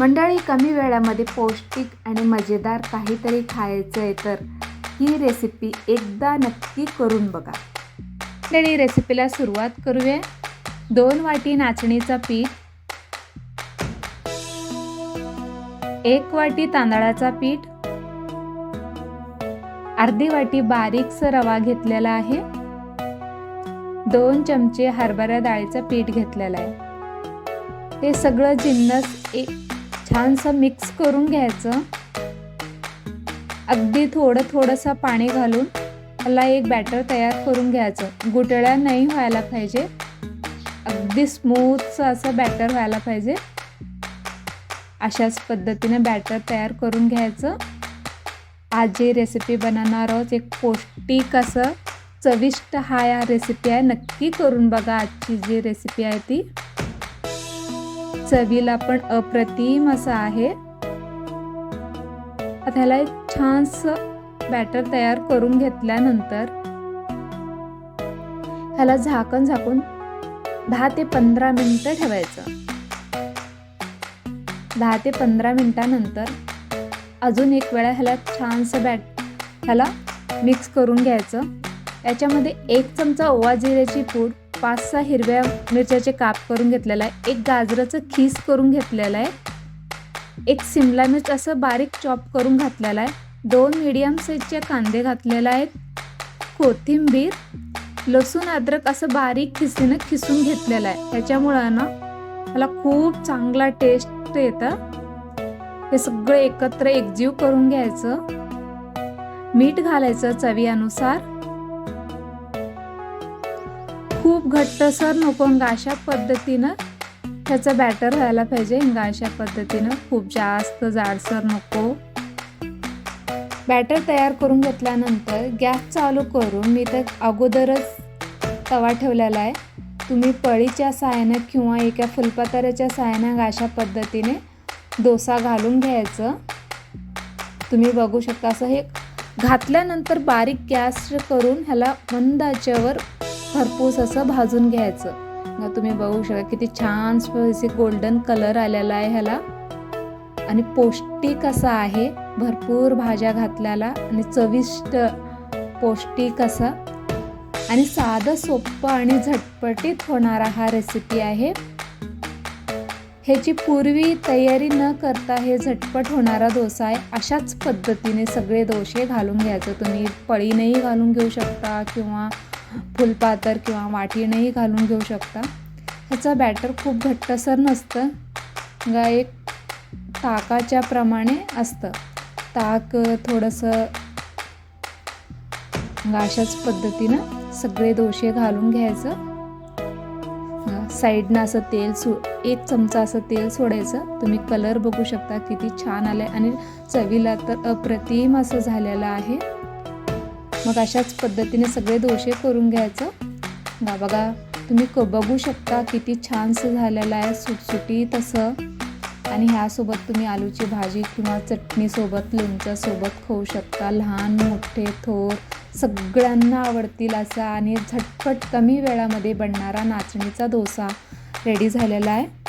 मंडळी कमी वेळामध्ये पौष्टिक आणि मजेदार काहीतरी खायचं आहे तर ही रेसिपी एकदा नक्की करून बघा. मंडळी रेसिपीला सुरुवात करूया. दोन वाटी नाचणीचा पीठ एक वाटी तांदळाचा पीठ अर्धी वाटी बारीकस रवा घेतलेला आहे. दोन चमचे हरभरा डाळीचं पीठ घेतलेलं आहे. हे सगळं जिन्नस एक छानसं मिक्स करून घ्यायचं. अगदी थोडं थोडंसं पाणी घालून त्याला एक बॅटर तयार करून घ्यायचं. गुटळ्या नाही व्हायला पाहिजे. अगदी स्मूथचं असं बॅटर व्हायला पाहिजे. अशाच पद्धतीने बॅटर तयार करून घ्यायचं. आज जी रेसिपी बनवणार आहोत एक पौष्टिक असं चविष्ट हा या रेसिपी आहे. नक्की करून बघा आजची जी रेसिपी आहे ती. चवीला पण अप्रतिम असं आहे. आता ह्याला एक छानस बॅटर तयार करून घेतल्यानंतर ह्याला झाकण झाकून दहा ते पंधरा मिनटं ठेवायचं. दहा ते पंधरा मिनटानंतर अजून एक वेळा ह्याला छानसं बॅट ह्याला मिक्स करून घ्यायचं. याच्यामध्ये एक चमचा ओवा जिऱ्याची पूड पाच सहा हिरव्या मिरच्याचे काप करून घेतलेला आहे. एक गाजराचं खीस करून घेतलेलं आहे. एक सिमला मिर्च असं बारीक चॉप करून घातलेला आहे. दोन मीडियम साईजचे कांदे घातलेले आहेत. कोथिंबीर लसूण अद्रक असं बारीक खिसीनं खिसून घेतलेलं आहे. त्याच्यामुळं ना मला खूप चांगला टेस्ट येतं. हे सगळं एकत्र एकजीव करून घ्यायचं. मीठ घालायचं चवीनुसार. खूप घट्टसर नको अशा पद्धतीनं त्याचं बॅटर व्हायला पाहिजे. अशा पद्धतीनं खूप जास्त जाडसर नको. बॅटर तयार करून घेतल्यानंतर गॅस चालू करून मी तर अगोदरच तवा ठेवलेला आहे. तुम्ही पळीच्या साहाय्यानं किंवा एका फुलपाताऱ्याच्या साहाय्यानं अशा पद्धतीने डोसा घालून घ्यायचं. तुम्ही बघू शकता असं हे घातल्यानंतर बारीक गॅस करून ह्याला मंद आचेवर खरपूस असं भाजून घ्यायचं. तुम्ही बघू शकता किती छान गोल्डन कलर आलेला आहे ह्याला. आणि पौष्टिक असा आहे भरपूर भाज्या घातल्याला आणि चविष्ट पौष्टिक असा. आणि साधं सोपं आणि झटपटीत होणारा हा रेसिपी आहे. ह्याची पूर्वी तयारी न करता हे झटपट होणारा डोसा आहे. अशाच पद्धतीने सगळे दोसे घालून घ्यायचं. तुम्ही पळीनेही घालून घेऊ शकता किंवा फुलपातर किंवा वाटीनेही घालून घेऊ शकता. ह्याचं बॅटर खूप घट्टसर नसतं. गा एक ताकाच्या प्रमाणे असतं. ताक थोडंसं अशाच पद्धतीनं सगळे दोषे घालून घ्यायचं. साईडनं असं तेल सो एक चमचा असं तेल सोडायचं. तुम्ही कलर बघू शकता किती छान आलं आहे आणि चवीला तर अप्रतिम असं झालेलं आहे. मग अशाच पद्धतीने सगळे दोषे करून घ्यायचं. गा बघा तुम्ही क बघू शकता किती छानसं झालेलं आहे सुटसुटीत असं. आणि ह्यासोबत तुम्ही आलूची भाजी किंवा चटणीसोबत लोणच्यासोबत खाऊ शकता. लहान मोठे थोर सगळ्यांना आवडतील असा. आणि झटपट कमी वेळामध्ये बनणारा नाचणीचा डोसा रेडी झालेला आहे.